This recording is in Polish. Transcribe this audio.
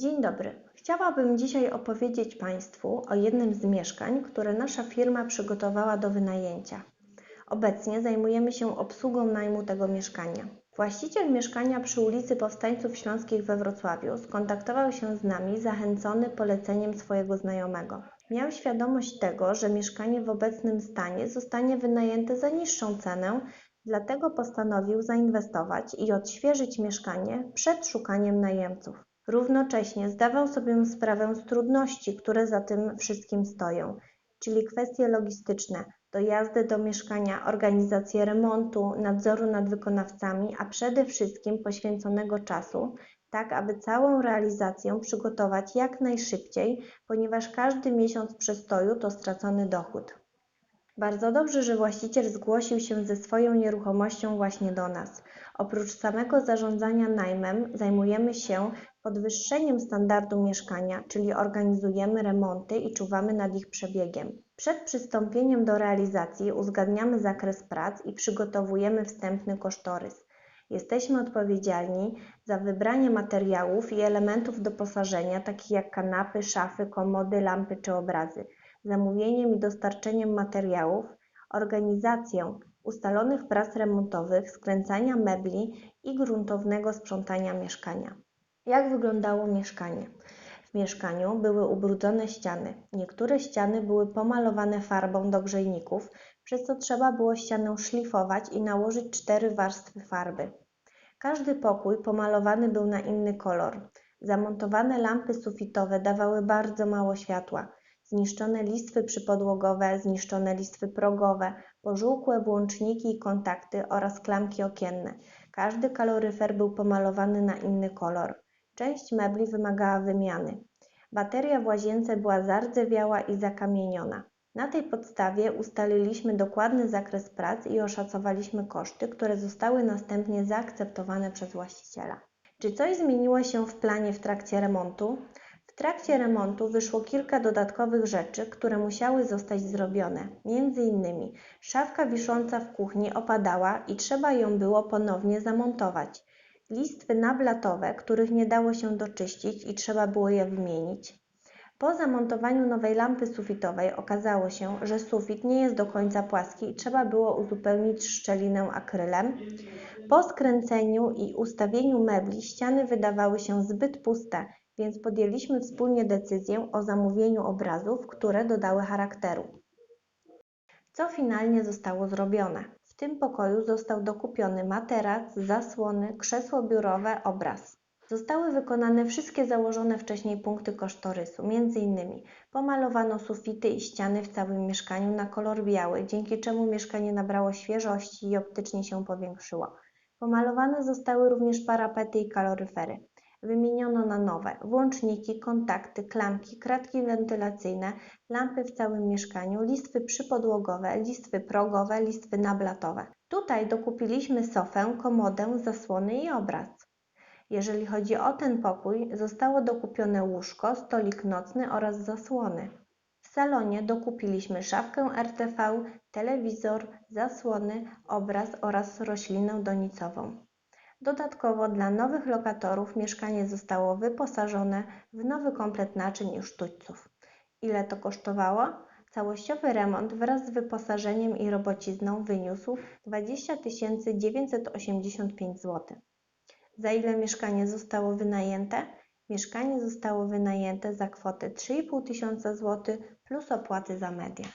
Dzień dobry. Chciałabym dzisiaj opowiedzieć Państwu o jednym z mieszkań, które nasza firma przygotowała do wynajęcia. Obecnie zajmujemy się obsługą najmu tego mieszkania. Właściciel mieszkania przy ulicy Powstańców Śląskich we Wrocławiu skontaktował się z nami zachęcony poleceniem swojego znajomego. Miał świadomość tego, że mieszkanie w obecnym stanie zostanie wynajęte za niższą cenę, dlatego postanowił zainwestować i odświeżyć mieszkanie przed szukaniem najemców. Równocześnie zdawał sobie sprawę z trudności, które za tym wszystkim stoją, czyli kwestie logistyczne, dojazdy do mieszkania, organizację remontu, nadzoru nad wykonawcami, a przede wszystkim poświęconego czasu, tak aby całą realizację przygotować jak najszybciej, ponieważ każdy miesiąc przestoju to stracony dochód. Bardzo dobrze, że właściciel zgłosił się ze swoją nieruchomością właśnie do nas. Oprócz samego zarządzania najmem, zajmujemy się podwyższeniem standardu mieszkania, czyli organizujemy remonty i czuwamy nad ich przebiegiem. Przed przystąpieniem do realizacji uzgadniamy zakres prac i przygotowujemy wstępny kosztorys. Jesteśmy odpowiedzialni za wybranie materiałów i elementów doposażenia, takich jak kanapy, szafy, komody, lampy czy obrazy zamówieniem i dostarczeniem materiałów, organizację ustalonych prac remontowych, skręcania mebli i gruntownego sprzątania mieszkania. Jak wyglądało mieszkanie? W mieszkaniu były ubrudzone ściany. Niektóre ściany były pomalowane farbą do grzejników, przez co trzeba było ścianę szlifować i nałożyć cztery warstwy farby. Każdy pokój pomalowany był na inny kolor. Zamontowane lampy sufitowe dawały bardzo mało światła zniszczone listwy przypodłogowe, zniszczone listwy progowe, pożółkłe włączniki i kontakty oraz klamki okienne. Każdy kaloryfer był pomalowany na inny kolor. Część mebli wymagała wymiany. Bateria w łazience była zardzewiała i zakamieniona. Na tej podstawie ustaliliśmy dokładny zakres prac i oszacowaliśmy koszty, które zostały następnie zaakceptowane przez właściciela. Czy coś zmieniło się w planie w trakcie remontu? W trakcie remontu wyszło kilka dodatkowych rzeczy, które musiały zostać zrobione. Między innymi szafka wisząca w kuchni opadała i trzeba ją było ponownie zamontować. Listwy nablatowe, których nie dało się doczyścić i trzeba było je wymienić. Po zamontowaniu nowej lampy sufitowej okazało się, że sufit nie jest do końca płaski i trzeba było uzupełnić szczelinę akrylem. Po skręceniu i ustawieniu mebli ściany wydawały się zbyt puste więc podjęliśmy wspólnie decyzję o zamówieniu obrazów, które dodały charakteru. Co finalnie zostało zrobione? Tym pokoju został dokupiony materac, zasłony, krzesło biurowe, obraz. Zostały wykonane wszystkie założone wcześniej punkty kosztorysu, m.in. pomalowano sufity i ściany w całym mieszkaniu na kolor biały, dzięki czemu mieszkanie nabrało świeżości i optycznie się powiększyło. Pomalowane zostały również parapety i kaloryfery. Wymieniono na nowe włączniki, kontakty, klamki, kratki wentylacyjne, lampy w całym mieszkaniu, listwy przypodłogowe, listwy progowe, listwy nablatowe. Tutaj dokupiliśmy sofę, komodę, zasłony i obraz. Jeżeli chodzi o ten pokój, zostało dokupione łóżko, stolik nocny oraz zasłony. W salonie dokupiliśmy szafkę RTV, telewizor, zasłony, obraz oraz roślinę donicową. Dodatkowo dla nowych lokatorów mieszkanie zostało wyposażone w nowy komplet naczyń i sztućców. Ile to kosztowało? Całościowy remont wraz z wyposażeniem i robocizną wyniósł 20 985 zł. Za ile mieszkanie zostało wynajęte? Mieszkanie zostało wynajęte za kwotę 3,5 tysiąca zł plus opłaty za media.